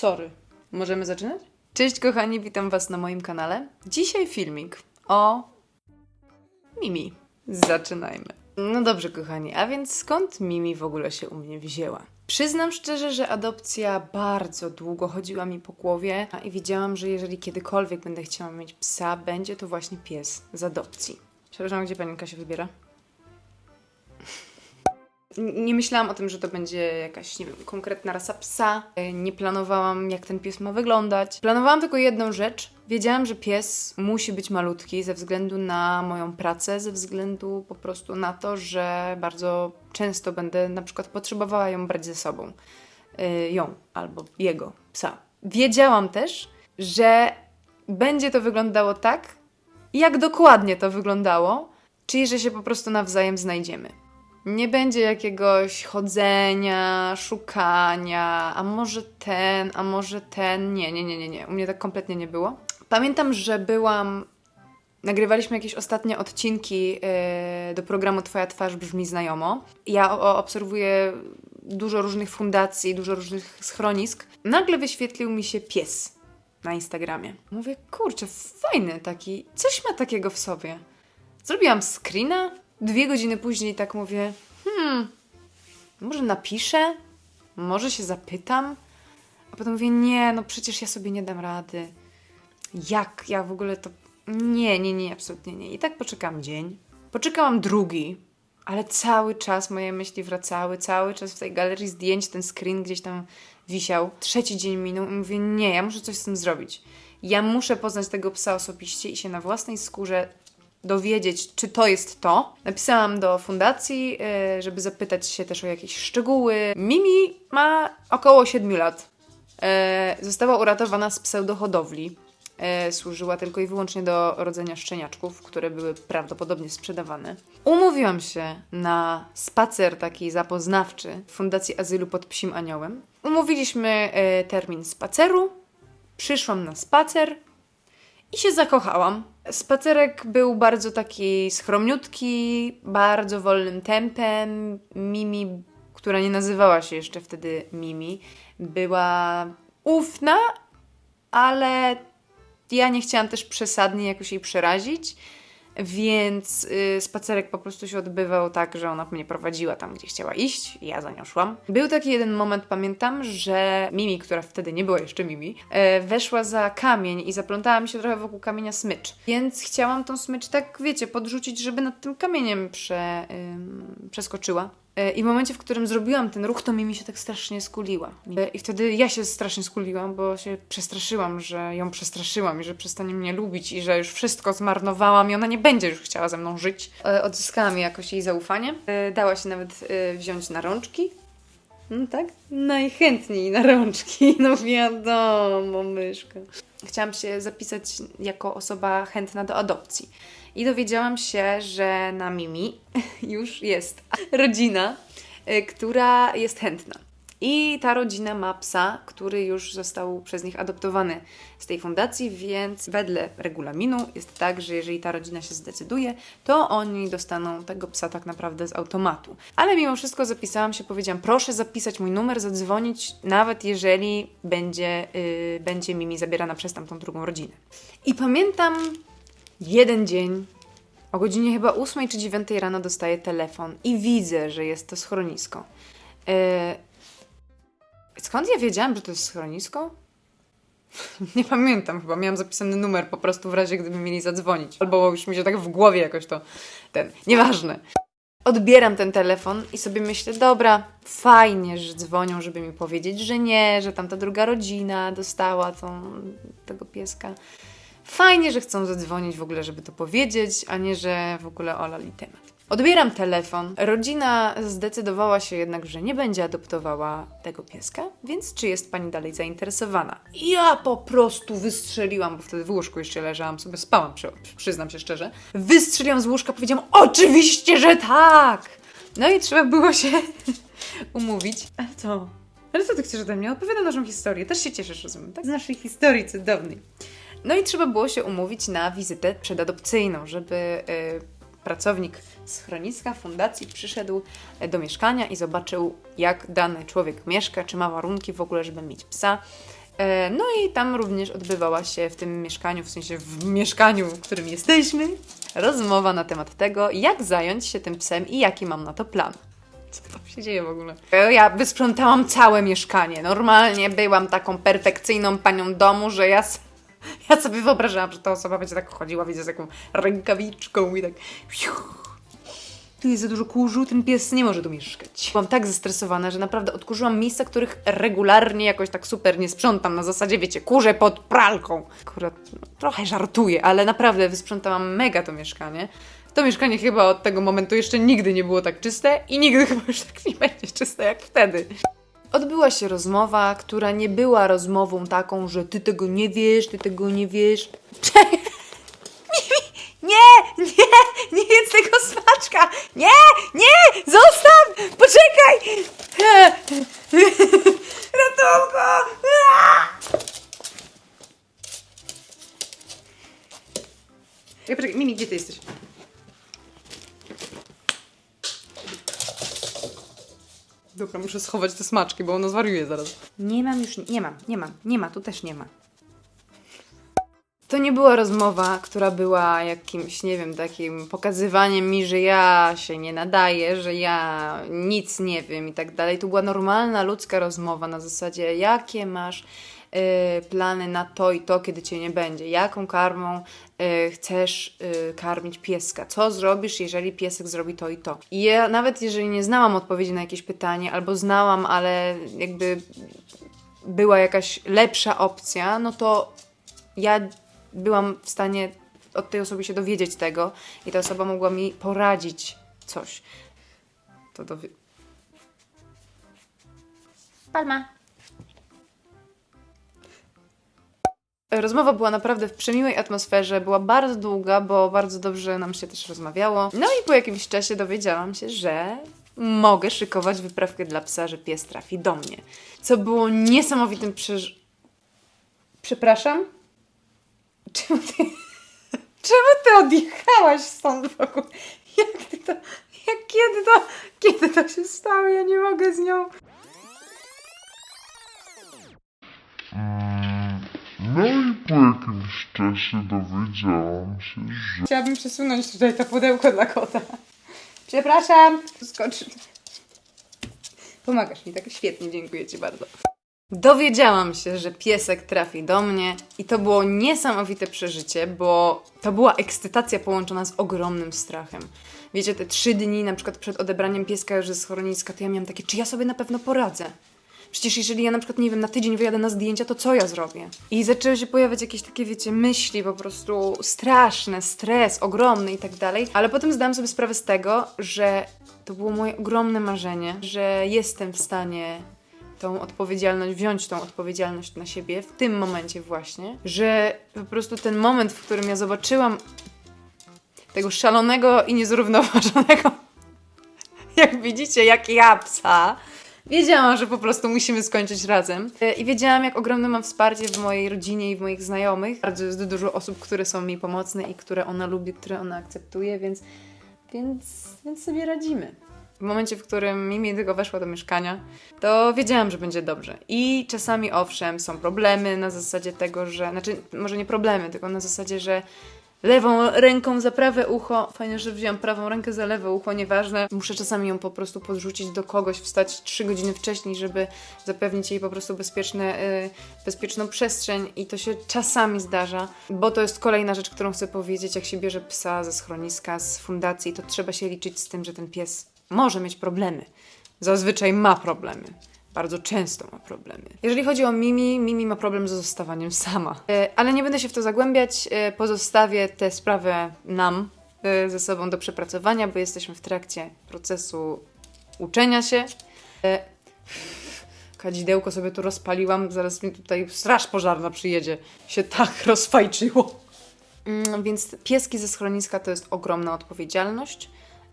Sorry. Możemy zaczynać? Cześć kochani, witam Was na moim kanale. Dzisiaj filmik o Mimi. Zaczynajmy. No dobrze kochani, a więc skąd Mimi w ogóle się u mnie wzięła? Przyznam szczerze, że adopcja bardzo długo chodziła mi po głowie i wiedziałam, że jeżeli kiedykolwiek będę chciała mieć psa, będzie to właśnie pies z adopcji. Przepraszam, gdzie panienka się wybiera? Nie myślałam o tym, że to będzie jakaś, nie wiem, konkretna rasa psa. E, Nie planowałam, jak ten pies ma wyglądać. Planowałam tylko jedną rzecz. Wiedziałam, że pies musi być malutki ze względu na moją pracę, ze względu po prostu na to, że bardzo często będę na przykład potrzebowała ją brać ze sobą. E, Ją albo jego psa. Wiedziałam też, że będzie to wyglądało tak, jak dokładnie to wyglądało, czyli że się po prostu nawzajem znajdziemy. Nie będzie jakiegoś chodzenia, szukania, a może ten, a może ten. Nie, nie, nie, nie, nie. U mnie tak kompletnie nie było. Pamiętam, że byłam. Nagrywaliśmy jakieś ostatnie odcinki yy, do programu Twoja twarz brzmi znajomo. Ja o, obserwuję dużo różnych fundacji, dużo różnych schronisk. Nagle wyświetlił mi się pies na Instagramie. Mówię, kurczę, fajny taki, coś ma takiego w sobie. Zrobiłam screena, dwie godziny później tak mówię, hmm, może napiszę, może się zapytam, a potem mówię, nie, no przecież ja sobie nie dam rady. Jak ja w ogóle to... Nie, nie, nie, absolutnie nie. I tak poczekam dzień, poczekałam drugi, ale cały czas moje myśli wracały, cały czas w tej galerii zdjęć ten screen gdzieś tam wisiał. Trzeci dzień minął i mówię, nie, ja muszę coś z tym zrobić. Ja muszę poznać tego psa osobiście i się na własnej skórze dowiedzieć, czy to jest to. Napisałam do fundacji, e, żeby zapytać się też o jakieś szczegóły. Mimi ma około 7 lat. E, Została uratowana z pseudohodowli. E, Służyła tylko i wyłącznie do rodzenia szczeniaczków, które były prawdopodobnie sprzedawane. Umówiłam się na spacer taki zapoznawczy w Fundacji Azylu pod Psim Aniołem. Umówiliśmy termin spaceru. Przyszłam na spacer i się zakochałam. Spacerek był bardzo taki schromniutki, bardzo wolnym tempem. Mimi, która nie nazywała się jeszcze wtedy Mimi, była ufna, ale ja nie chciałam też przesadnie jakoś jej przerazić, więc y, spacerek po prostu się odbywał tak, że ona mnie prowadziła tam, gdzie chciała iść, i ja za nią szłam. Był taki jeden moment, pamiętam, że Mimi, która wtedy nie była jeszcze Mimi, e, weszła za kamień i zaplątała mi się trochę wokół kamienia smycz. Więc chciałam tą smycz tak, wiecie, podrzucić, żeby nad tym kamieniem prze, przeskoczyła. E, I w momencie, w którym zrobiłam ten ruch, to Mimi się tak strasznie skuliła. E, I wtedy ja się strasznie skuliłam, bo się przestraszyłam, że ją przestraszyłam i że przestanie mnie lubić i że już wszystko zmarnowałam i ona nie będzie już chciała ze mną żyć. E, Odzyskałam jakoś jej zaufanie. Dała się nawet wziąć na rączki. No tak? Najchętniej na rączki. No wiadomo, myszka. Chciałam się zapisać jako osoba chętna do adopcji. I dowiedziałam się, że na Mimi już jest rodzina, y, która jest chętna. I ta rodzina ma psa, który już został przez nich adoptowany z tej fundacji, więc wedle regulaminu jest tak, że jeżeli ta rodzina się zdecyduje, to oni dostaną tego psa tak naprawdę z automatu. Ale mimo wszystko zapisałam się, powiedziałam, proszę zapisać mój numer, zadzwonić, nawet jeżeli będzie, yy, będzie Mimi zabierana przez tamtą drugą rodzinę. I pamiętam jeden dzień, o godzinie chyba 8 czy 9 rano dostaję telefon i widzę, że jest to schronisko. Yy, skąd ja wiedziałam, że to jest schronisko? Nie pamiętam chyba, miałam zapisany numer po prostu w razie, gdyby mieli zadzwonić. Albo już mi się tak w głowie jakoś to ten. Nieważne. Odbieram ten telefon i sobie myślę, dobra, fajnie, że dzwonią, żeby mi powiedzieć, że nie, że tamta druga rodzina dostała tą, tego pieska. Fajnie, że chcą zadzwonić w ogóle, żeby to powiedzieć, a nie, że w ogóle olali temat. Odbieram telefon. Rodzina zdecydowała się jednak, że nie będzie adoptowała tego pieska, więc czy jest pani dalej zainteresowana? Ja po prostu wystrzeliłam, bo wtedy w łóżku jeszcze leżałam, sobie spałam, przy, przyznam się szczerze. Wystrzeliłam z łóżka, powiedziałam, oczywiście, że tak! No i trzeba było się umówić. Ale co? Ale co ty chcesz ode mnie? Opowiadam naszą historię. Też się cieszysz, rozumiem, tak? Z naszej historii cudownej. No i trzeba było się umówić na wizytę przedadopcyjną, żeby y, pracownik schroniska, fundacji przyszedł y, do mieszkania i zobaczył, jak dany człowiek mieszka, czy ma warunki w ogóle, żeby mieć psa. E, No i tam również odbywała się w tym mieszkaniu, w sensie w mieszkaniu, w którym jesteśmy, rozmowa na temat tego, jak zająć się tym psem i jaki mam na to plan. Co tam się dzieje w ogóle? E, Ja wysprzątałam całe mieszkanie. Normalnie byłam taką perfekcyjną panią domu, że ja, ja sobie wyobrażałam, że ta osoba będzie tak chodziła, widzę, z taką rękawiczką i tak... Tu jest za dużo kurzu, ten pies nie może tu mieszkać. Byłam tak zestresowana, że naprawdę odkurzyłam miejsca, których regularnie jakoś tak super nie sprzątam. Na zasadzie, wiecie, kurze pod pralką. Akurat no, trochę żartuję, ale naprawdę wysprzątałam mega to mieszkanie. To mieszkanie chyba od tego momentu jeszcze nigdy nie było tak czyste i nigdy chyba już tak nie będzie czyste jak wtedy. Odbyła się rozmowa, która nie była rozmową taką, że ty tego nie wiesz, ty tego nie wiesz. Nie, nie, nie jedz tego smaczka! Nie, nie, zostaw! Poczekaj! Ratunku! Ja poczekaj, Mimi, gdzie ty jesteś? Dobra, muszę schować te smaczki, bo ona zwariuje zaraz. Nie mam już, nie mam, nie mam, nie ma, tu też nie ma. To nie była rozmowa, która była jakimś, nie wiem, takim pokazywaniem mi, że ja się nie nadaję, że ja nic nie wiem i tak dalej. To była normalna ludzka rozmowa na zasadzie, jakie masz plany na to i to, kiedy cię nie będzie. Jaką karmą y, chcesz y, karmić pieska? Co zrobisz, jeżeli piesek zrobi to i to? I ja nawet jeżeli nie znałam odpowiedzi na jakieś pytanie, albo znałam, ale jakby była jakaś lepsza opcja, no to ja byłam w stanie od tej osoby się dowiedzieć tego i ta osoba mogła mi poradzić coś. To dowie... Palma. Rozmowa była naprawdę w przemiłej atmosferze, była bardzo długa, bo bardzo dobrze nam się też rozmawiało. No i po jakimś czasie dowiedziałam się, że mogę szykować wyprawkę dla psa, że pies trafi do mnie. Co było niesamowitym przeż... Przepraszam? Czemu ty... Czemu ty odjechałaś stąd w ogóle? Jak ty to... Jak kiedy to... Kiedy to się stało? Ja nie mogę z nią... No i po jakimś czasie dowiedziałam się, że Chciałabym przesunąć tutaj to pudełko dla kota. Przepraszam. Skoczy. Pomagasz mi tak świetnie, dziękuję Ci bardzo. Dowiedziałam się, że piesek trafi do mnie i to było niesamowite przeżycie, bo to była ekscytacja połączona z ogromnym strachem. Wiecie, te trzy dni na przykład przed odebraniem pieska już ze schroniska, to ja miałam takie, czy ja sobie na pewno poradzę? Przecież jeżeli ja na przykład, nie wiem, na tydzień wyjadę na zdjęcia, to co ja zrobię? I zaczęły się pojawiać jakieś takie, wiecie, myśli po prostu straszne, stres ogromny i tak dalej. Ale potem zdałam sobie sprawę z tego, że to było moje ogromne marzenie, że jestem w stanie tą odpowiedzialność, wziąć tą odpowiedzialność na siebie w tym momencie właśnie, że po prostu ten moment, w którym ja zobaczyłam tego szalonego i niezrównoważonego, jak widzicie, jak ja psa, wiedziałam, że po prostu musimy skończyć razem. E, I wiedziałam, jak ogromne mam wsparcie w mojej rodzinie i w moich znajomych. Bardzo jest dużo osób, które są mi pomocne i które ona lubi, które ona akceptuje, więc, więc, więc sobie radzimy. W momencie, w którym Mimi tylko weszła do mieszkania, to wiedziałam, że będzie dobrze. I czasami, owszem, są problemy na zasadzie tego, że. Znaczy, może nie problemy, tylko na zasadzie, że lewą ręką za prawe ucho. Fajnie, że wziąłem prawą rękę za lewe ucho, nieważne. Muszę czasami ją po prostu podrzucić do kogoś, wstać trzy godziny wcześniej, żeby zapewnić jej po prostu bezpieczne, y, bezpieczną przestrzeń i to się czasami zdarza, bo to jest kolejna rzecz, którą chcę powiedzieć. Jak się bierze psa ze schroniska, z fundacji, to trzeba się liczyć z tym, że ten pies może mieć problemy. Zazwyczaj ma problemy. Bardzo często ma problemy. Jeżeli chodzi o Mimi, Mimi ma problem z zostawaniem sama. E, Ale nie będę się w to zagłębiać, e, pozostawię tę sprawę nam e, ze sobą do przepracowania, bo jesteśmy w trakcie procesu uczenia się. Kadzidełko sobie tu rozpaliłam, zaraz mi tutaj straż pożarna przyjedzie. Się tak rozfajczyło. Mm, Więc pieski ze schroniska to jest ogromna odpowiedzialność.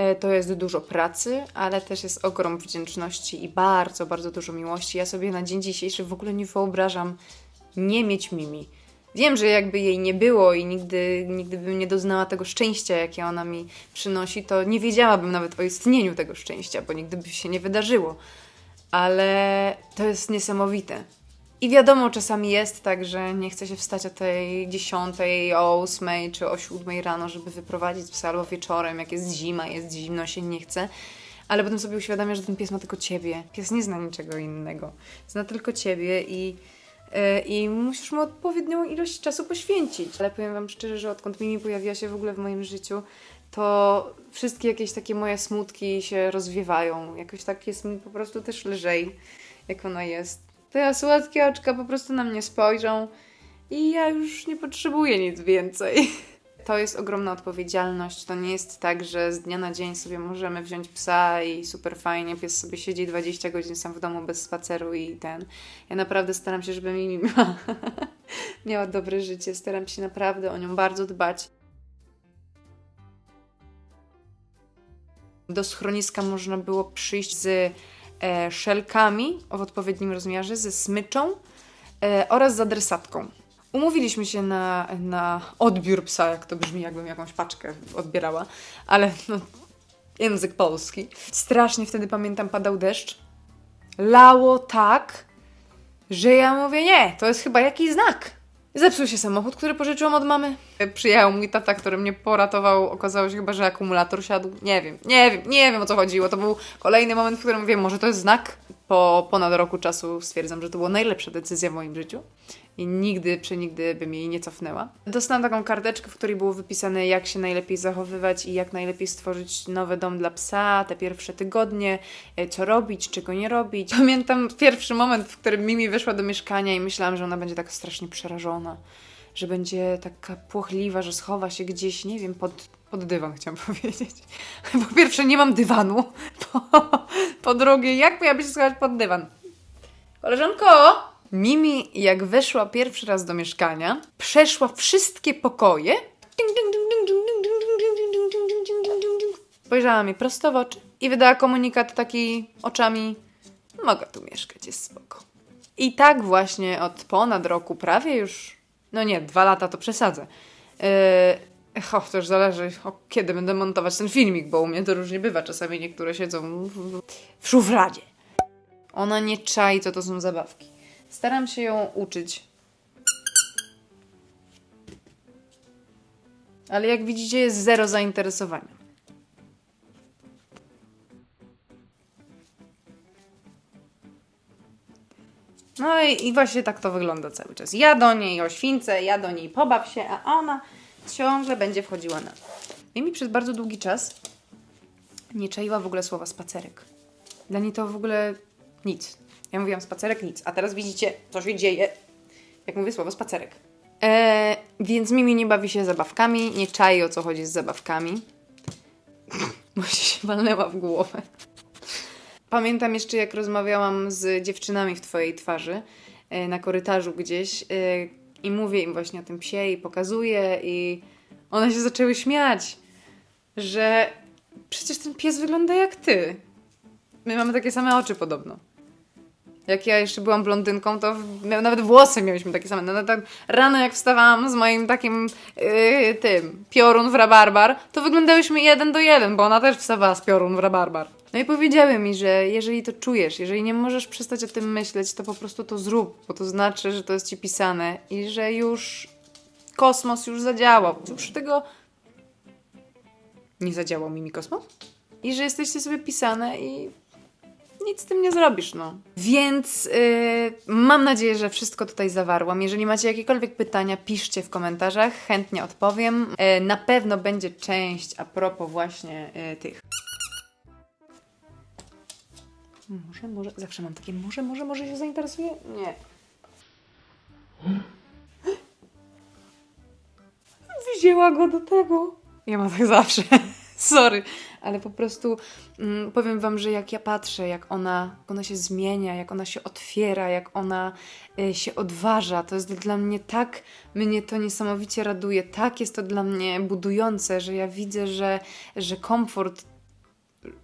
E, To jest dużo pracy, ale też jest ogrom wdzięczności i bardzo, bardzo dużo miłości. Ja sobie na dzień dzisiejszy w ogóle nie wyobrażam nie mieć Mimi. Wiem, że jakby jej nie było i nigdy, nigdy bym nie doznała tego szczęścia, jakie ona mi przynosi, to nie wiedziałabym nawet o istnieniu tego szczęścia, bo nigdy by się nie wydarzyło. Ale to jest niesamowite. I wiadomo, czasami jest tak, że nie chce się wstać o tej 10, o 8 czy o 7 rano, żeby wyprowadzić psa albo wieczorem, jak jest zima, jest zimno, się nie chce. Ale potem sobie uświadamia, że ten pies ma tylko ciebie. Pies nie zna niczego innego. Zna tylko ciebie i, e, i musisz mu odpowiednią ilość czasu poświęcić. Ale powiem wam szczerze, że odkąd Mimi pojawiła się w ogóle w moim życiu, to wszystkie jakieś takie moje smutki się rozwiewają. Jakoś tak jest mi po prostu też lżej, jak ona jest. Te słodkie oczka po prostu na mnie spojrzą i ja już nie potrzebuję nic więcej. To jest ogromna odpowiedzialność. To nie jest tak, że z dnia na dzień sobie możemy wziąć psa i super fajnie, pies sobie siedzi 20 godzin sam w domu bez spaceru i ten. Ja naprawdę staram się, żeby Mimi miała, miała dobre życie. Staram się naprawdę o nią bardzo dbać. Do schroniska można było przyjść z e, szelkami w odpowiednim rozmiarze, ze smyczą e, oraz z adresatką. Umówiliśmy się na, na odbiór psa, jak to brzmi, jakbym jakąś paczkę odbierała, ale no, język polski. Strasznie wtedy pamiętam, padał deszcz. Lało tak, że ja mówię, nie, to jest chyba jakiś znak. Zepsuł się samochód, który pożyczyłam od mamy. Przyjechał mój tata, który mnie poratował. Okazało się chyba, że akumulator siadł. Nie wiem, nie wiem, nie wiem o co chodziło. To był kolejny moment, w którym wiem, może to jest znak. Po ponad roku czasu stwierdzam, że to była najlepsza decyzja w moim życiu i nigdy, przenigdy bym jej nie cofnęła. Dostałam taką karteczkę, w której było wypisane, jak się najlepiej zachowywać i jak najlepiej stworzyć nowy dom dla psa, te pierwsze tygodnie, e, co robić, czego nie robić. Pamiętam pierwszy moment, w którym Mimi weszła do mieszkania i myślałam, że ona będzie tak strasznie przerażona, że będzie taka płochliwa, że schowa się gdzieś, nie wiem, pod, pod dywan chciałam powiedzieć. Po pierwsze, nie mam dywanu, po, po drugie, jak miałaby się schować pod dywan? Koleżanko! Mimi, jak weszła pierwszy raz do mieszkania, przeszła wszystkie pokoje. Spojrzała mi prosto w oczy i wydała komunikat taki oczami: Mogę tu mieszkać, jest spoko. I tak właśnie od ponad roku, prawie już, no nie, dwa lata to przesadzę. Yy, och, to już zależy, o, kiedy będę montować ten filmik, bo u mnie to różnie bywa. Czasami niektóre siedzą w, w szufladzie. Ona nie czai, co to są zabawki. Staram się ją uczyć. Ale jak widzicie, jest zero zainteresowania. No i, i właśnie tak to wygląda cały czas. Ja do niej o śwince, ja do niej pobaw się, a ona ciągle będzie wchodziła na. Mimi przez bardzo długi czas nie czaiła w ogóle słowa spacerek. Dla niej to w ogóle nic. Ja mówiłam spacerek, nic. A teraz widzicie, co się dzieje, jak mówię słowo spacerek. Eee, więc Mimi nie bawi się zabawkami, nie czai o co chodzi z zabawkami. Bo się walnęła w głowę. Pamiętam jeszcze, jak rozmawiałam z dziewczynami w Twojej twarzy e, na korytarzu gdzieś e, i mówię im właśnie o tym psie i pokazuję i one się zaczęły śmiać, że przecież ten pies wygląda jak ty. My mamy takie same oczy podobno. Jak ja jeszcze byłam blondynką, to nawet włosy mieliśmy takie same. No, tak rano jak wstawałam z moim takim yy, tym piorun w rabarbar, to wyglądałyśmy jeden do jeden, bo ona też wstawała z piorun w rabarbar. No i powiedziały mi, że jeżeli to czujesz, jeżeli nie możesz przestać o tym myśleć, to po prostu to zrób, bo to znaczy, że to jest ci pisane i że już kosmos już zadziałał. Już tego nie zadziałał mi kosmos? I że jesteście sobie pisane i nic z tym nie zrobisz, no. Więc yy, mam nadzieję, że wszystko tutaj zawarłam. Jeżeli macie jakiekolwiek pytania, piszcie w komentarzach, chętnie odpowiem. Yy, na pewno będzie część a propos właśnie yy, tych. Może, może, zawsze mam takie może, może, może się zainteresuje? Nie. Wzięła go do tego. Ja mam tak zawsze. Sorry, ale po prostu mm, powiem wam, że jak ja patrzę, jak ona, jak ona się zmienia, jak ona się otwiera, jak ona y, się odważa, to jest dla mnie tak, mnie to niesamowicie raduje, tak jest to dla mnie budujące, że ja widzę, że, że komfort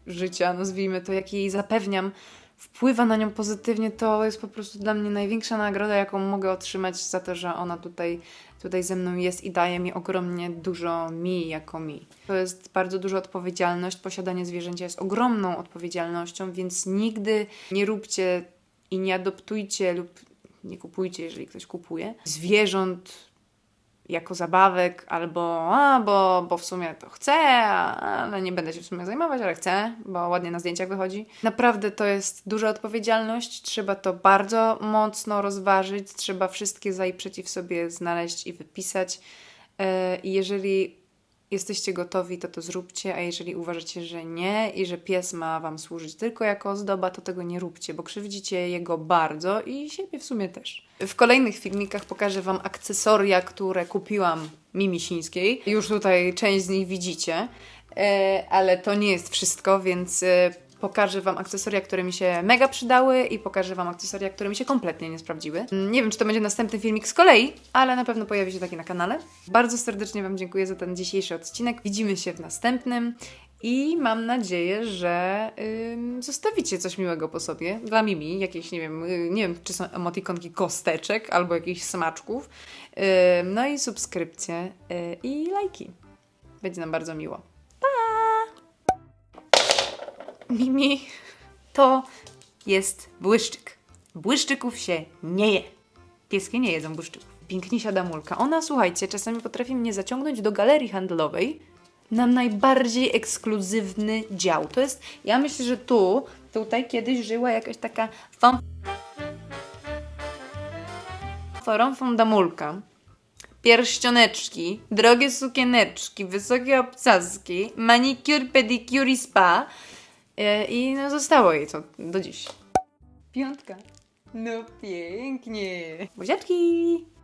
życia, nazwijmy to, jaki jej zapewniam, wpływa na nią pozytywnie, to jest po prostu dla mnie największa nagroda, jaką mogę otrzymać za to, że ona tutaj, tutaj ze mną jest i daje mi ogromnie dużo mi jako mi. To jest bardzo duża odpowiedzialność. Posiadanie zwierzęcia jest ogromną odpowiedzialnością, więc nigdy nie róbcie i nie adoptujcie lub nie kupujcie, jeżeli ktoś kupuje. Zwierząt jako zabawek, albo a, bo, bo w sumie to chcę, ale nie będę się w sumie zajmować, ale chcę, bo ładnie na zdjęciach wychodzi. Naprawdę to jest duża odpowiedzialność, trzeba to bardzo mocno rozważyć, trzeba wszystkie za i przeciw sobie znaleźć i wypisać. E, I jeżeli jesteście gotowi, to to zróbcie, a jeżeli uważacie, że nie i że pies ma Wam służyć tylko jako ozdoba, to tego nie róbcie, bo krzywdzicie jego bardzo i siebie w sumie też. W kolejnych filmikach pokażę Wam akcesoria, które kupiłam Mimi Sińskiej. Już tutaj część z nich widzicie, e, ale to nie jest wszystko, więc e, pokażę Wam akcesoria, które mi się mega przydały i pokażę Wam akcesoria, które mi się kompletnie nie sprawdziły. Mm, Nie wiem, czy to będzie następny filmik z kolei, ale na pewno pojawi się taki na kanale. Bardzo serdecznie Wam dziękuję za ten dzisiejszy odcinek. Widzimy się w następnym. I mam nadzieję, że ym, zostawicie coś miłego po sobie. Dla Mimi, jakieś, nie wiem, y, nie wiem, czy są emotikonki kosteczek albo jakichś smaczków. Ym, no i subskrypcje y, i lajki. Będzie nam bardzo miło. Mimi, to jest błyszczyk. Błyszczyków się nie je. Pieski nie jedzą błyszczyków. Pięknisia damulka. Ona, słuchajcie, czasami potrafi mnie zaciągnąć do galerii handlowej na najbardziej ekskluzywny dział. To jest, ja myślę, że tu, tutaj kiedyś żyła jakaś taka fam... Forą damulka. Pierścioneczki, drogie sukieneczki, wysokie obcaski, manicure, pedicure i spa. E, I no zostało jej to do dziś. Piątka. No pięknie. Buziaczki!